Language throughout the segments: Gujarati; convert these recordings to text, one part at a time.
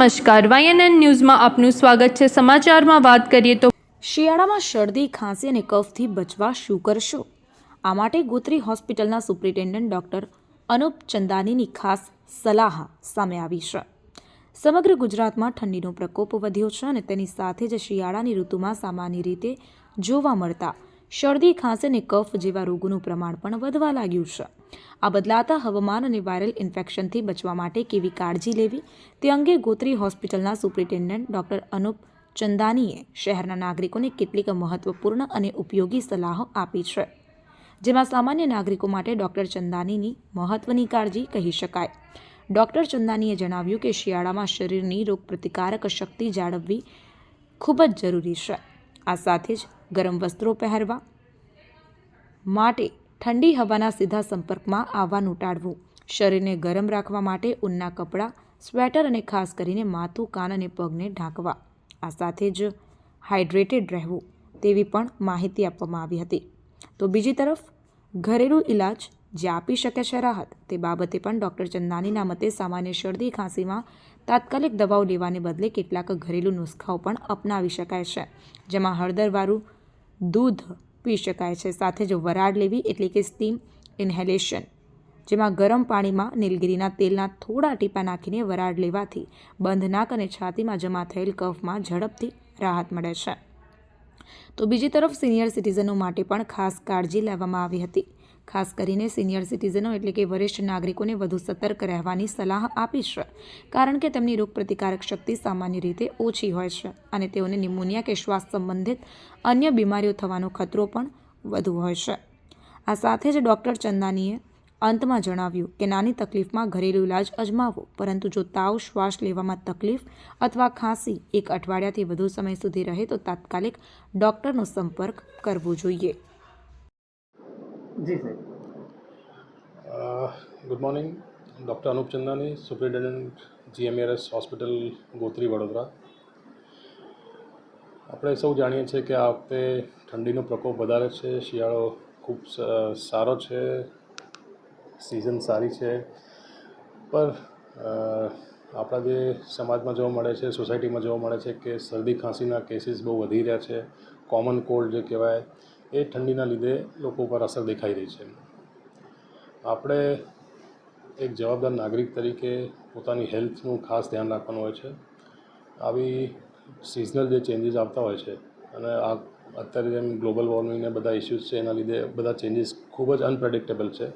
નમસ્કાર. વાયએનએન ન્યૂઝમાં આપનું સ્વાગત છે. સમાચારમાં વાત કરીએ તો શિયાળામાં શરદી, ખાંસી અને કફથી બચવા શું કરશો? આ માટે ગોત્રી હોસ્પિટલના સુપ્રિન્ટેન્ડન્ટ ડૉક્ટર અનુપ ચંદાનીની ખાસ સલાહ સામે આવી છે. સમગ્ર ગુજરાતમાં ઠંડીનો પ્રકોપ વધ્યો છે અને તેની સાથે જ શિયાળાની ઋતુમાં સામાન્ય રીતે જોવા મળતા શરદી, ખાંસી અને કફ જેવા રોગોનું પ્રમાણ પણ વધવા લાગ્યું છે. આ બદલાતા હવામાન અને વાયરલ ઇન્ફેક્શનથી બચવા માટે કેવી કાળજી લેવી તે અંગે ગોત્રી હોસ્પિટલના સુપ્રિન્ટેન્ડન્ટ ડોક્ટર અનુપ ચંદાનીએ શહેરના નાગરિકોને કેટલીક મહત્વપૂર્ણ અને ઉપયોગી સલાહો આપી છે, જેમાં સામાન્ય નાગરિકો માટે ડોક્ટર ચંદાનીની મહત્વની કાળજી કહી શકાય. ડોક્ટર ચંદાનીએ જણાવ્યું કે શિયાળામાં શરીરની રોગપ્રતિકારક શક્તિ જાળવવી ખૂબ જ જરૂરી છે. આ સાથે જ ગરમ વસ્ત્રો પહેરવા માટે ઠંડી હવાના સીધા સંપર્કમાં આવવાનું ટાળવું. શરીરને ગરમ રાખવા માટે ઊનના કપડાં, સ્વેટર અને ખાસ કરીને માથું, કાન અને પગને ઢાંકવા. આ સાથે જ હાઇડ્રેટેડ રહેવું તેવી પણ માહિતી આપવામાં આવી હતી. તો બીજી તરફ, ઘરેલું ઇલાજ જે આપી શકે છે રાહત, તે બાબતે પણ ડૉક્ટર ચંદાનીના મતે સામાન્ય શરદી, ખાંસીમાં તાત્કાલિક દવાઓ લેવાને બદલે કેટલાક ઘરેલું નુસ્ખાઓ પણ અપનાવી શકાય છે, જેમાં હળદરવાળું દૂધ પી શકાય છે. સાથે જ વરાળ લેવી એટલે કે સ્ટીમ ઇન્હેલેશન, જેમાં ગરમ પાણીમાં નીલગિરીના તેલના થોડા ટીપા નાખીને વરાળ લેવાથી બંધ નાક અને છાતીમાં જમા થયેલ કફમાં ઝડપથી રાહત મળે છે. તો બીજી તરફ સિનિયર સિટીઝનો માટે પણ ખાસ કાળજી લેવામાં આવી હતી. ખાસ કરીને સિનિયર સિટીઝનો એટલે કે વરિષ્ઠ નાગરિકોને વધુ સતર્ક રહેવાની સલાહ આપી છે, કારણ કે તેમની રોગપ્રતિકારક શક્તિ સામાન્ય રીતે ઓછી હોય છે અને તેઓને નિમોનિયા કે શ્વાસ સંબંધિત અન્ય બીમારીઓ થવાનો ખતરો પણ વધુ હોય છે. આ સાથે જ ડૉક્ટર ચંદાનીએ અંતમાં જણાવ્યું કે નાની તકલીફમાં ઘરેલું ઇલાજ અજમાવો, પરંતુ જો તાવ, શ્વાસ લેવામાં તકલીફ અથવા ખાંસી એક અઠવાડિયાથી વધુ સમય સુધી રહે તો તાત્કાલિક ડૉક્ટરનો સંપર્ક કરવો જોઈએ. જી, સાહેબ. Good morning doctor Anup Chandani superintendent GMERS hospital Gotri Vadodara આપણે સૌ જાણીએ છીએ કે આ વખતે ઠંડીનો પ્રકોપ વધારે છે, શિયાળો ખૂબ સારો છે સિઝન સારી છે. પર આપણા જે સમાજમાં જોવા મળે છે સોસાયટીમાં જોવા મળે છે કે શરદી ખાંસીના કેસીસ બહુ વધી રહ્યા છે. કોમન કોલ્ડ જે કહેવાય એ ઠંડીના લીધે લોકો પર અસર દેખાઈ રહી છે. આપણે એક જવાબદાર નાગરિક તરીકે પોતાની હેલ્થનું ખાસ ધ્યાન રાખવાનું હોય છે. આવી સિઝનલ જે ચેન્જીસ આવતા હોય છે અને આ અત્યારે જેમ ગ્લોબલ વોર્મિંગ ને બધા ઇસ્યુઝ છે, એના લીધે બધા ચેન્જીસ ખૂબ જ અનપ્રેડિક્ટેબલ છે.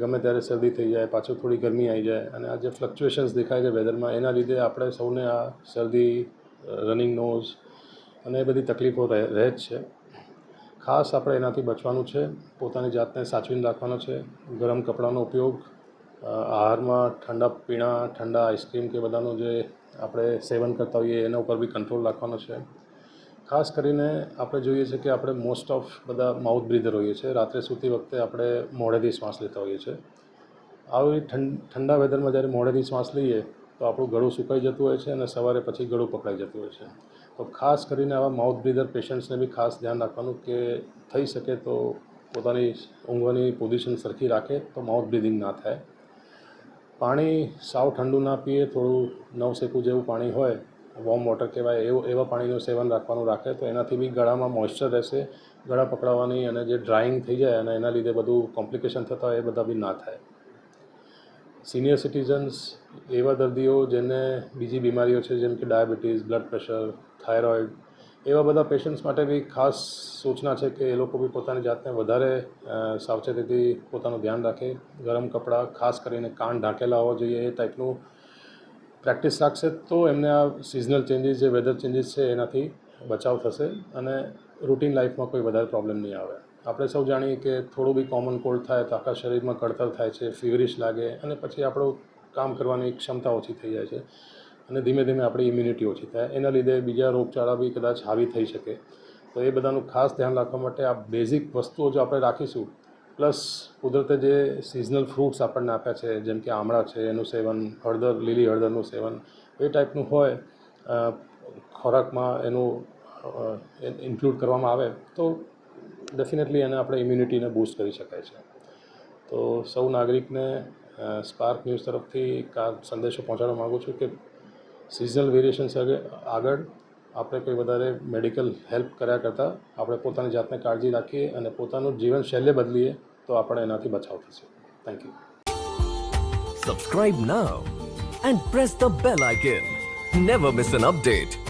ગમે ત્યારે શરદી થઈ જાય પાછું થોડી ગરમી આવી જાય અને આ જે ફ્લક્ચ્યુએશન્સ દેખાય છે વેધરમાં એના લીધે આપણે સૌને આ શરદી રનિંગ નોઝ અને એ બધી તકલીફો રહે જ છે. ખાસ આપણે એનાથી બચવાનું છે. પોતાની જાતને સાચવીને રાખવાનો છે. ગરમ કપડાનો ઉપયોગ આહારમાં ઠંડા પીણા, ઠંડા આઈસ્ક્રીમ કે બધાનું જે આપણે સેવન કરતા હોઈએ એના ઉપર બી કંટ્રોલ રાખવાનો છે. ખાસ કરીને આપણે જોઈએ છે કે આપણે મોસ્ટ ઓફ બધા માઉથ બ્રીધર હોઈએ છીએ રાત્રે સૂતી વખતે આપણે મોઢેથી શ્વાસ લેતા હોઈએ છીએ આવી ઠંડ વેધરમાં જ્યારે મોઢેથી શ્વાસ લઈએ તો આપણું ગળું સુકાઈ જતું હોય છે અને સવારે પછી ગળું પકડાઈ જતું હોય છે. તો ખાસ કરીને આવા માઉથ બ્રીધર પેશન્ટ્સને બી ખાસ ધ્યાન રાખવાનું કે થઈ શકે તો પોતાની ઊંઘવાની પોઝિશન સરખી રાખે તો માઉથ બ્રીધિંગ ના થાય. પાણી સાવ ઠંડુ ના પીએ, થોડું નવસેકું જેવું પાણી હોય વોર્મ વોટર કહેવાય, એવું, એવા પાણીનું સેવન રાખવાનું રાખે તો એનાથી બી ગળામાં મોઇશ્ચર રહેશે, ગળા પકડાવાની અને જે ડ્રાઇંગ થઈ જાય અને એના લીધે બધું કોમ્પ્લિકેશન થતા હોય એ બધા બી ના થાય. સિનિયર સિટીઝન્સ એવા દર્દીઓ જેને બીજી બીમારીઓ છે, જેમ કે ડાયાબિટીસ, બ્લડ પ્રેશર, થાઇરોઇડ, એવા બધા પેશન્ટ્સ માટે બી ખાસ સૂચના છે કે એ લોકો બી પોતાની જાતને વધારે સાવચેતીથી પોતાનું ધ્યાન રાખે. ગરમ કપડાં, ખાસ કરીને કાન ઢાંકેલા હોવા જોઈએ, એ ટાઈપનું પ્રેક્ટિસ રાખશે તો એમને આ સિઝનલ ચેન્જીસ જે વેધર ચેન્જીસ છે, એનાથી બચાવ થશે અને રૂટીન લાઈફમાં કોઈ વધારે પ્રોબ્લેમ નહીં આવે. આપણે સૌ જાણીએ કે થોડું બી કોમન કોલ્ડ થાય, તો આખા શરીરમાં કળતર થાય છે ફીવરિશ લાગે, અને પછી આપણું કામ કરવાની ક્ષમતા ઓછી થઈ જાય છે. અને ધીમે ધીમે આપણી ઇમ્યુનિટી ઓછી થાય. એના લીધે બીજા રોગચાળા બી કદાચ હાવી થઈ શકે. તો એ બધાનું ખાસ ધ્યાન રાખવા માટે આ બેઝિક વસ્તુઓ જો આપણે રાખીશું પ્લસ કુદરતે જે સિઝનલ ફ્રૂટ્સ આપણને આપ્યા છે, જેમ કે આમળા છે, એનું સેવન, હળદર, લીલી હળદરનું સેવન, એ ટાઈપનું હોય ખોરાકમાં એનું ઇન્ક્લુડ કરવામાં આવે, તો ડેફિનેટલી એને આપણે ઇમ્યુનિટીને બૂસ્ટ કરી શકાય છે. તો સૌ નાગરિકને સ્પાર્ક ન્યૂઝ તરફથી આ સંદેશો પહોંચાડવા માગું છું કે સિઝનલ વેરિએશન્સ આગળ આપણે કોઈ વધારે મેડિકલ હેલ્પ કર્યા કરતાં આપણે પોતાની જાતને કાળજી રાખીએ અને પોતાનું જીવનશૈલી બદલીએ તો આપણે એનાથી બચાવ થશે. Thank you Subscribe now and press the bell icon never miss an update.